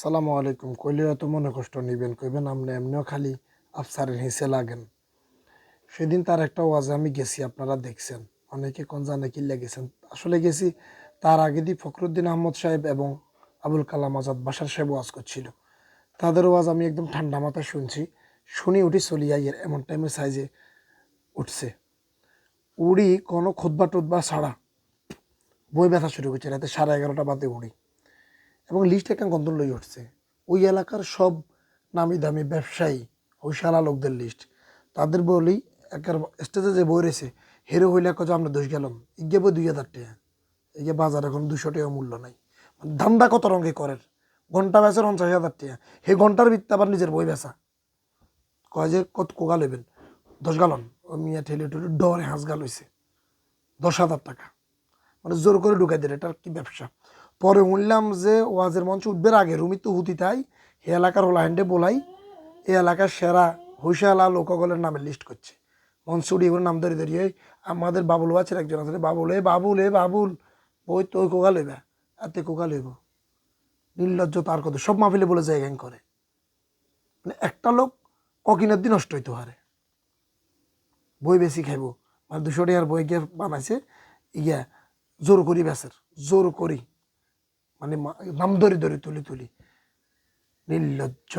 সালামু আলাইকুম। কইলেও এত মনে কষ্ট নিবেন, কইবেন আপনি এমনিও খালি আফসারের হিসে লাগেন। সেদিন তার একটা ওয়াজে আমি গেছি, আপনারা দেখছেন। অনেকে কোন জানে কি লেগেছেন। আসলে গেছি তার আগে দিয়ে ফখরুদ্দিন আহমদ সাহেব এবং আবুল কালাম আজাদ বাসার সাহেব ওয়াজ করছিল। তাদের ওয়াজ আমি একদম ঠান্ডা মাথায় শুনছি, শুনি উঠি চলিয়া ইয়ের এমন টাইমে সাইজে উঠছে। উড়ি কোনো খুদ্া টুতবা ছাড়া বই ব্যথা শুরু করছে, রাতে সাড়ে এগারোটা বাদে উড়ি। এবং লিস্ট একটা গন্ধ লই উঠছে? ওই এলাকার সব নামি দামি ব্যবসায়ী, ওই লোকদের লিস্ট তাদের বলি একের স্টেজে যে বই রয়েছে, হেরো হইলে কত আমরা দোষ গেলাম। ইগে বই দুই হাজার টাকা। ইগে বাজার এখন দুশো টাকা মূল্য নাই। ধান্দা কত রঙে করেন ঘণ্টা বেচা পঞ্চাশ হাজার টাকা। সেই ঘণ্টার ভিত্তি আবার নিজের বই বেচা। কয় যে কত কোগা লইবেন? দশ গালন? ও মিয়া ঠেলে ঠেলে ডরে হাঁস গাল হয়েছে দশ হাজার টাকা। মানে জোর করে ঢুকাই দিলে এটার কি ব্যবসা? পরে শুনলাম যে ওয়াজের মঞ্চ উঠবার আগে, রুমি তো হুতি তাই, এ এলাকার হোলাহান্ডে বলাই, এ এলাকার সেরা হুইশালা লোকগলের নামে লিস্ট করছে। উড়িয়ে করে নাম ধরে ধরিয়ে, আমাদের বাবুল বাচ্চার একজন আছে বাবুল, এ বাবুল এ বাবুল। বই তো ওই লইবা আর তে কোকা লইব নির্লজ্জ তার কথা, সব মাহফিলে বলে যায় গ্যাং করে। মানে একটা লোক ককিনের দিন নষ্ট হইতে পারে। বই বেশি খাইব। মানে দুশো টাকার বই গিয়ে বানাইছে, ইয়া, জোর করি বেসের জোর করি। মানে নাম ধরে ধরে তুলি তুলি। নির্লজ্জ।